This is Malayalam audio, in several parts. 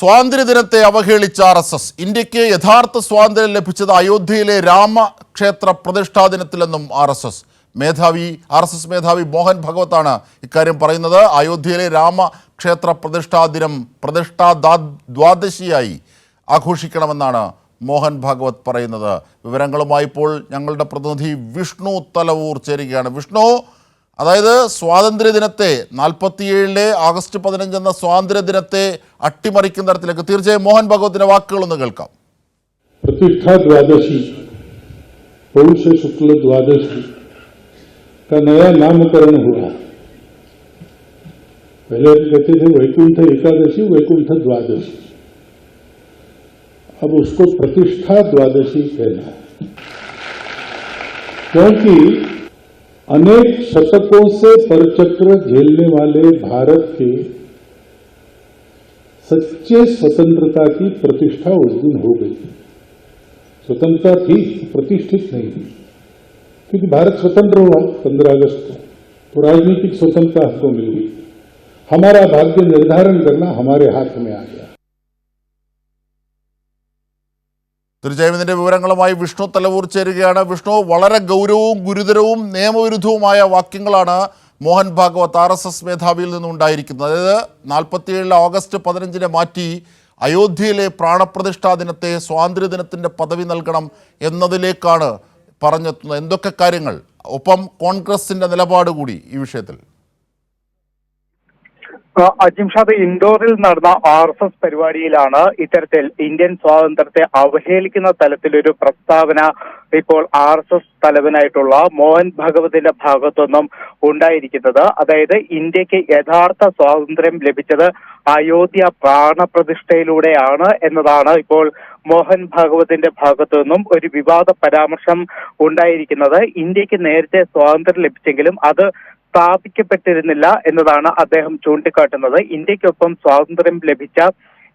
സ്വാതന്ത്ര്യദിനത്തെ അവഹേളിച്ച ആർ എസ് എസ്. ഇന്ത്യയ്ക്ക് യഥാർത്ഥ സ്വാതന്ത്ര്യം ലഭിച്ചത് അയോധ്യയിലെ രാമക്ഷേത്ര പ്രതിഷ്ഠാ ദിനത്തിലെന്നും ആർ എസ് എസ്. മേധാവി ആർ എസ് എസ് മേധാവി മോഹൻ ഭഗവത്താണ് ഇക്കാര്യം പറയുന്നത്. അയോധ്യയിലെ രാമക്ഷേത്ര പ്രതിഷ്ഠാ ദിനം പ്രതിഷ്ഠാ ദ്വാദശിയായി ആഘോഷിക്കണമെന്നാണ് മോഹൻ ഭാഗവത് പറയുന്നത്. വിവരങ്ങളുമായി ഇപ്പോൾ ഞങ്ങളുടെ പ്രതിനിധി വിഷ്ണു തലവൂർ ചേരുകയാണ്. വിഷ്ണു അതായത് സ്വാതന്ത്ര്യ ദിനത്തെ നാൽപ്പത്തിയേഴിലെ ആഗസ്റ്റ് പതിനഞ്ച് എന്ന സ്വാതന്ത്ര്യ ദിനത്തെ അട്ടിമറിക്കുന്ന തരത്തിലേക്ക് തീർച്ചയായും മോഹൻ ഭഗവത്തിന്റെ വാക്കുകളൊന്ന് കേൾക്കാം प्रतिष्ठा द्वादशी पौष शुक्ल द्वादशी का नया नामकरण हुआ पहले तो कहते थे वैकुंठ एकादशी वैकुंठ द्वादशी अब उसको प्रतिष्ठा द्वादशी कहना है क्योंकि अनेक शतकों से परचक्र झेलने वाले भारत के सच्चे स्वतंत्रता की प्रतिष्ठा उस दिन हो गई स्वतंत्रता थी, प्रतिष्ठित नहीं थी। क्योंकि भारत स्वतंत्र हुआ पंद्रह अगस्त को। तो राजनीतिक स्वतंत्रता हमको मिल गई। हमारा भाग्य निर्धारण करना हमारे हाथ में आ गया। തീർച്ചയായും ഇതിന്റെ വിവരങ്ങളുമായി വിഷ്ണു തലവൂർ ചേരുകയാണ്. വിഷ്ണു വളരെ ഗൗരവവും ഗുരുതരവും നിയമവിരുദ്ധവുമായ വാക്യങ്ങളാണ് Mohan Bhagwat R S S മേധാവിയിൽ നിന്നുണ്ടായിരിക്കുന്നത്. അതായത് നാൽപ്പത്തിയേഴിലെ ഓഗസ്റ്റ് പതിനഞ്ചിനെ മാറ്റി അയോധ്യയിലെ പ്രാണപ്രതിഷ്ഠാ ദിനത്തെ സ്വാതന്ത്ര്യ ദിനത്തിന്റെ പദവി നൽകണം എന്നതിലേക്കാണ് പറഞ്ഞെത്തുന്നത്. എന്തൊക്കെ കാര്യങ്ങൾ? ഒപ്പം കോൺഗ്രസിന്റെ നിലപാട് കൂടി ഈ വിഷയത്തിൽ. അജിംഷാദ് ഇൻഡോറിൽ നടന്ന ആർ എസ് എസ് പരിപാടിയിലാണ് ഇത്തരത്തിൽ ഇന്ത്യൻ സ്വാതന്ത്ര്യത്തെ അവഹേളിക്കുന്ന തലത്തിലൊരു പ്രസ്താവന ഇപ്പോൾ ആർ എസ് എസ് തലവനായിട്ടുള്ള മോഹൻ ഭഗവതിന്റെ ഭാഗത്തുനിന്നും ഉണ്ടായിരിക്കുന്നത്. അതായത് ഇന്ത്യയ്ക്ക് യഥാർത്ഥ സ്വാതന്ത്ര്യം ലഭിച്ചത് അയോധ്യ പ്രാണപ്രതിഷ്ഠയിലൂടെയാണ് എന്നതാണ് ഇപ്പോൾ മോഹൻ ഭാഗവതിന്റെ ഭാഗത്തു നിന്നും ഒരു വിവാദ പരാമർശം ഉണ്ടായിരിക്കുന്നത്. ഇന്ത്യയ്ക്ക് നേരത്തെ സ്വാതന്ത്ര്യം ലഭിച്ചെങ്കിലും അത് സ്ഥാപിക്കപ്പെട്ടിരുന്നില്ല എന്നതാണ് അദ്ദേഹം ചൂണ്ടിക്കാട്ടുന്നത്. ഇന്ത്യക്കൊപ്പം സ്വാതന്ത്ര്യം ലഭിച്ച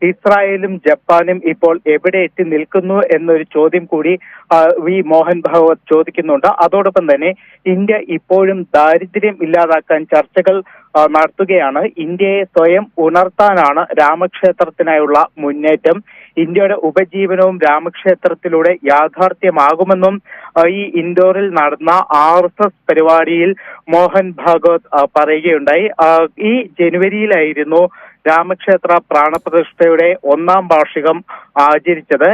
ഇസ്രായേലും ജപ്പാനും ഇപ്പോൾ എവിടെ എത്തി നിൽക്കുന്നു എന്നൊരു ചോദ്യം കൂടി വി മോഹൻ ഭാഗവത് ചോദിക്കുന്നുണ്ട്. അതോടൊപ്പം തന്നെ ഇന്ത്യ ഇപ്പോഴും ദാരിദ്ര്യം ഇല്ലാതാക്കാൻ ചർച്ചകൾ നടത്തുകയാണ്. ഇന്ത്യയെ സ്വയം ഉണർത്താനാണ് രാമക്ഷേത്രത്തിനായുള്ള മുന്നേറ്റം. ഇന്ത്യയുടെ ഉപജീവനവും രാമക്ഷേത്രത്തിലൂടെ യാഥാർത്ഥ്യമാകുമെന്നും ഈ ഇൻഡോറിൽ നടന്ന ആർ എസ് എസ് പരിപാടിയിൽ മോഹൻ ഭാഗവത് പറയുകയുണ്ടായി. ഈ ജനുവരിയിലായിരുന്നു രാമക്ഷേത്ര പ്രാണപ്രതിഷ്ഠയുടെ ഒന്നാം വാർഷികം ആചരിച്ചത്.